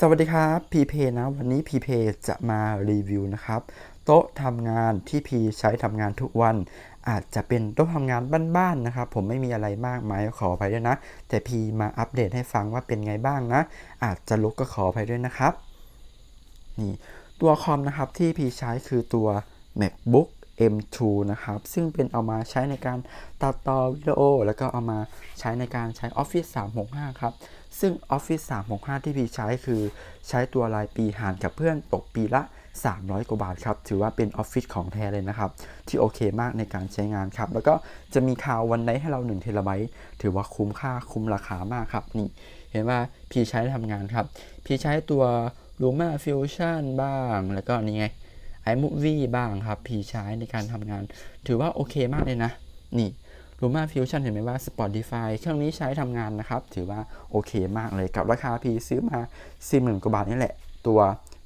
สวัสดีครับพีเพนะวันนี้พีเพจะมารีวิวนะครับ โต๊ะทำงานที่พีใช้ทำงานทุกวัน อาจจะเป็นโต๊ะทำงานบ้านๆนะครับ ผมไม่มีอะไรมากมายขออภัยด้วยนะ แต่พีมาอัปเดตให้ฟังว่าเป็นไงบ้างนะ อาจจะลุกก็ขออภัยด้วยนะครับนี่ตัวคอมนะครับที่พีใช้คือตัว MacBook M2 นะครับ ซึ่งเป็นเอามาใช้ในการตัดต่อวิดีโอ แล้วก็เอามาใช้ในการใช้ Office 365 ครับ ซึ่ง Office 365 ที่พีใช้คือใช้ตัวรายปีหารกับเพื่อนตกปีละ 300 กว่าบาทครับ ถือว่าเป็นออฟฟิศของแท้เลยนะครับ ที่โอเคมากในการใช้งานครับ แล้วก็จะมีข่าววันไดให้เรา1เทราไบต์ถือว่าคุ้มค่าคุ้มราคามากครับนี่เห็นว่าพีใช้ทำงานครับ พีใช้ตัว Luma Fusion บ้าง แล้วก็นี่ไง iMovie บ้างครับ พีใช้ในการทำงาน ถือว่าโอเคมากเลยนะ นี่ Luma Fusion เห็นไหมว่า Spotify เครื่องนี้ใช้ทำงานนะครับ ถือว่าโอเคมากเลยกับราคาพีซื้อมา40,000กว่าบาทนี่แหละ ตัว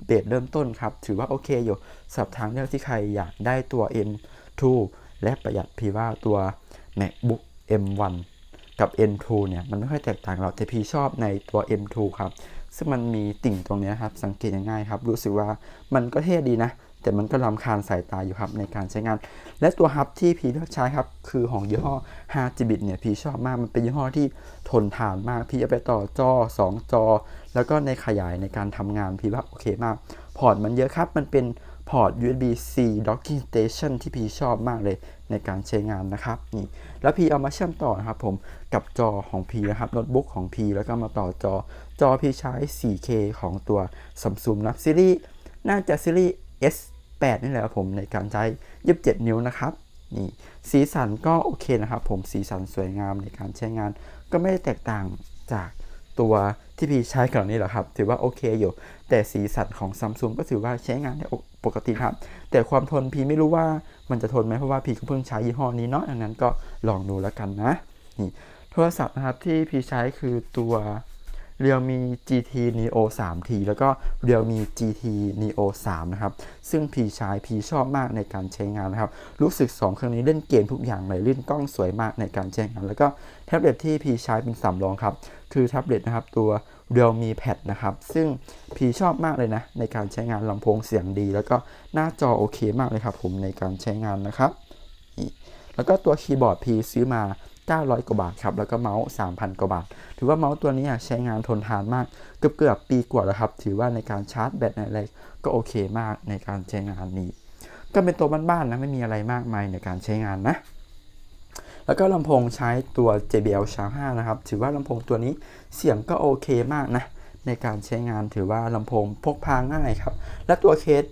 เบสเริ่มต้นครับ ถือว่าโอเคอยู่สำหรับทางเลือกที่ใครอยากได้ตัว M2 และประหยัดพีว่าตัว MacBook M1 กับ N2 เนี่ยมันไม่ค่อยแตกต่างหรอกแต่พีชอบในตัว M2 ครับ ซึ่งมันมีติ่งตรงนี้ครับ สังเกตง่ายๆครับ รู้สึกว่ามันก็เท่ดีนะ แต่มันก็ลำคาญสายตาอยู่ครับในการใช้งาน และตัวฮับที่พีเลือกใช้ครับ คือของยี่ห้อ 5 g b i t เนี่ยพีชอบมาก มันเป็นยี่ห้อที่ทนทานมากพีเอาไปต่อจอ 2 จอ แล้วก็ในขยายในการทำงานพีว่าโอเคมาก พอร์ตมันเยอะครับ มันเป็นพอร์ต USB-C docking station ที่พีชอบมากเลยในการใช้งานนะครับนี่แล้วพีเอามาเชื่อมต่อนะครับผมกับจอของพีนะครับโน้ตบุ๊กของพีแล้วก็มาต่อจอจอพีใช้ 4K ของตัว Samsung นะซีรีส์น่าจะซีรีส์ S8 นี่แหละครับผมในการใช้ 27 นิ้วนะครับนี่สีสันก็โอเคนะครับ ผมสีสันสวยงามในการใช้งาน ก็ไม่ได้แตกต่างจากตัวที่พี่ใช้ก่อนนี้หรอครับ ถือว่าโอเคอยู่ แต่สีสันของซัมซุงก็ถือว่าใช้งานได้ปกติครับ แต่ความทนพี่ไม่รู้ว่ามันจะทนไหมเพราะว่าพี่ก็เพิ่งใช้ยี่ห้อนี้เนาะดังนั้นก็ลองดูแล้วกันนะนี่โทรศัพท์นะครับที่พี่ใช้คือตัว Realme GT Neo 3T แล้วก็ Realme GT Neo 3 นะครับ ซึ่งพีใช้พีชอบมากในการใช้งานนะครับ รู้สึก 2 เครื่องนี้เล่นเกมทุกอย่างเลยลื่นกล้องสวยมากในการใช้งาน แล้วก็แท็บเล็ตที่พีใช้เป็นสำรองครับ คือแท็บเล็ตนะครับตัว Realme Pad นะครับ ซึ่งพีชอบมากเลยนะ ในการใช้งานลำโพงเสียงดี แล้วก็หน้าจอโอเคมากเลยครับผมในการใช้งานนะครับ แล้วก็ตัวคีย์บอร์ดพีซื้อมา 900 กว่าบาทครับ แล้วก็เมาส์ 3,000 กว่าบาท ถือว่าเมาส์ตัวนี้ใช้งานทนทานมาก เกือบเกือบปีกว่าแล้วครับ ถือว่าในการชาร์จแบตอะไรก็โอเคมากในการใช้งานนี้ ก็เป็นตัวบ้านๆนะ ไม่มีอะไรมากมายในการใช้งานนะ แล้วก็ลำโพงใช้ตัว JBL Shark 5นะครับ ถือว่าลำโพงตัวนี้เสียงก็โอเคมากนะ ในการใช้งานถือว่าลำโพงพกพาง่ายครับ และตัวเคส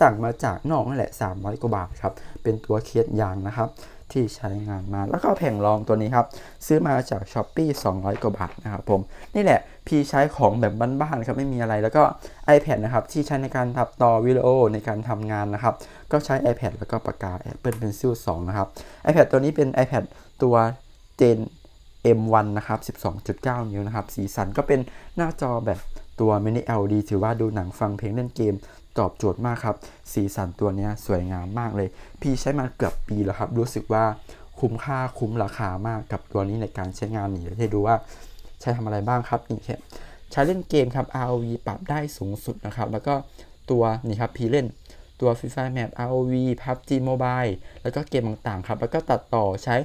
สั่งมาจากนอกนั่นแหละ 300 กว่าบาทครับ เป็นตัวเคสยางนะครับ ที่ใช้งานมา แล้วก็แผงรองตัวนี้ครับ ซื้อมาจาก s h อ p e e 200 กว่าบาทนะครับผม นี่แหละ พี่ใช้ของแบบบ้านๆครับไม่มีอะไร แล้วก็ iPad นะครับ ที่ใช้ในการตัดต่อวิดีโอในการทำงานนะครับ ก็ใช้ iPad แล้วก็ปากกา Apple Pencil 2 นะครับ iPad ตัวนี้เป็น iPad ตัว Gen M1 นะครับ 12.9 นิ้วนะครับ สีสันก็เป็นหน้าจอแบบ ตัว Mini LED ถือว่าดูหนังฟังเพลงเล่นเกม ตอบโจทย์มากครับ สีสันตัวนี้สวยงามมากเลย พี่ใช้มาเกือบปีแล้วครับ รู้สึกว่าคุ้มค่าคุ้มราคามากกับตัวนี้ในการใช้งานนี่ให้ดูว่าใช้ทำอะไรบ้างครับนี่ครับใช้เล่นเกมครับ ROV ปรับได้สูงสุดนะครับ แล้วก็ตัวนี่ครับพี่เล่นตัว Free Fire Map ROV PUBG Mobile แล้วก็เกมต่างๆครับ แล้วก็ตัดต่อใช้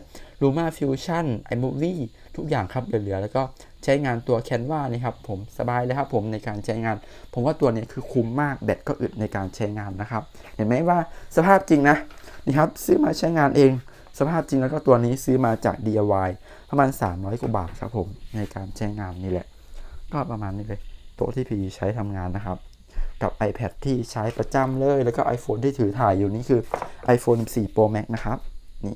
Luma Fusion iMovie ทุกอย่างครับเหลือๆแล้วก็ใช้งานตัว Canva นี่ครับผมสบายเลยครับผมในการใช้งาน ผมว่าตัวนี้คือคุ้มมากแบตก็อึดในการใช้งานนะครับ เห็นไหมว่าสภาพจริงนะนี่ครับซื้อมาใช้งานเอง สภาพจริงแล้วก็ตัวนี้ซื้อมาจาก DIY ประมาณ 300กว่าบาทครับผมในการใช้งานนี่แหละ ก็ประมาณนี้เลยโต๊ะที่พีใช้ทำงานนะครับ กับ iPad ที่ใช้ประจำเลย แล้วก็ iPhone ที่ถือถ่ายอยู่นี่คือ iPhone 14 Pro Max นะครับนี่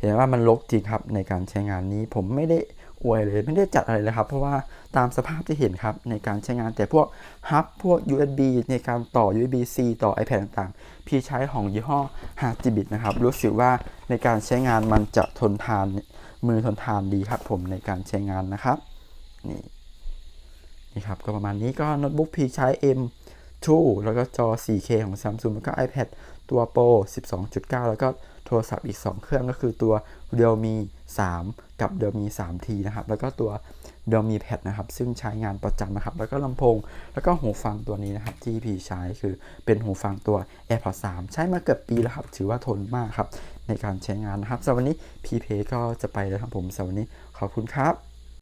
เห็นว่ามันลกจริงครับในการใช้งานนี้ผมไม่ได้อวยเลยไม่ได้จัดอะไรเลยครับ เพราะว่าตามสภาพที่เห็นครับในการใช้งานแต่พวกฮับพวก USB ในการต่อ USB-C ต่อ iPad ต่างๆ พี่ใช้ของยี่ห้อ h a r d b i t นะครับ รู้สึกว่าในการใช้งานมันจะทนทานมือทนทานดีครับผมในการใช้งานนะครับนี่นี่ครับก็ประมาณนี้ก็โน้ตบุ๊กพี่ใช้ M2 แล้วก็จอ 4K ของ Samsung แล้วก็ iPad ตัว Pro 12.9 แล้วก็ โทรศัพท์อีก 2 เครื่องก็คือตัว Realme 3 กับ Realme 3T นะครับ แล้วก็ตัวเดลมีแพดนะครับ ซึ่งใช้งานประจำนะครับ แล้วก็ลำโพง แล้วก็หูฟังตัวนี้นะครับ ที่พี่ใช้คือเป็นหูฟังตัว AirPods 3 ใช้มาเกือบปีแล้วครับ ถือว่าทนมากครับ ในการใช้งานนะครับสำหรับวันนี้พีเพก็จะไปแล้วครับผมสำหรับวันนี้ขอบคุณครับ